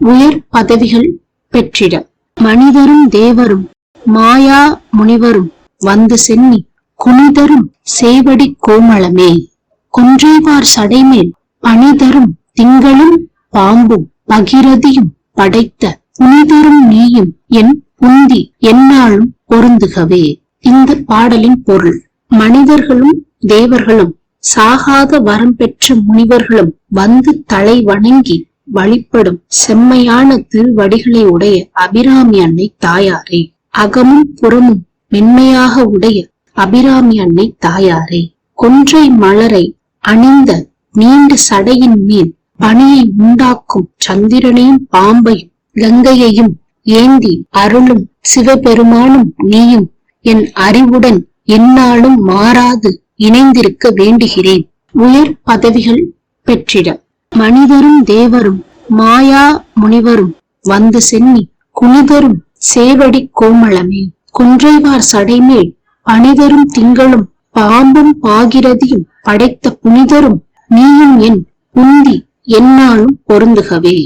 உயர் பதவிகள் பெற்றிட. மனிதரும் தேவரும் மாயா முனிவரும் வந்து சென்னி குனிதரும் சேவடி கோமளமே. கொன்றைவார் சடைமேல் பணிதரும் திங்களும் பாம்பும் பகிரதியும் படைத்த புனிதரும் நீயும் என் புந்தி என்னாலும் பொருந்துகவே. இந்த பாடலின் பொருள் மனிதர்களும் தேவர்களும் சாகாத வரம் பெற்ற முனிவர்களும் வந்து தலை வணங்கி வழிபடும் செம்மையான திருவடிகளை உடைய அபிராமி அன்னை தாயாரே. அகமும் புறமும் மென்மையாக உடைய அபிராமி அன்னை தாயாரே. கொன்றை மலரை அணிந்த நீண்ட சடையின் மேல் பணியை உண்டாக்கும் சந்திரனையும் பாம்பையும் கங்கையையும் ஏந்தி அருளும் சிவபெருமானும் நீயும் என் அறிவுடன் என்னாலும் மாறாது இணைந்திருக்க வேண்டுகிறேன். உயர் பதவிகள் பெற்றிட. மனிதரும் தேவரும் மாயா முனிவரும் வந்து சென்னி குனிதரும் சேவடி கோமளமே. குன்றைவார் சடைமேல் மனிதரும் திங்களும் பாம்பும் பாகிரதியும் படைத்த புனிதரும் நீயும் என் புந்தி என்னாலும் பொருந்துகவே.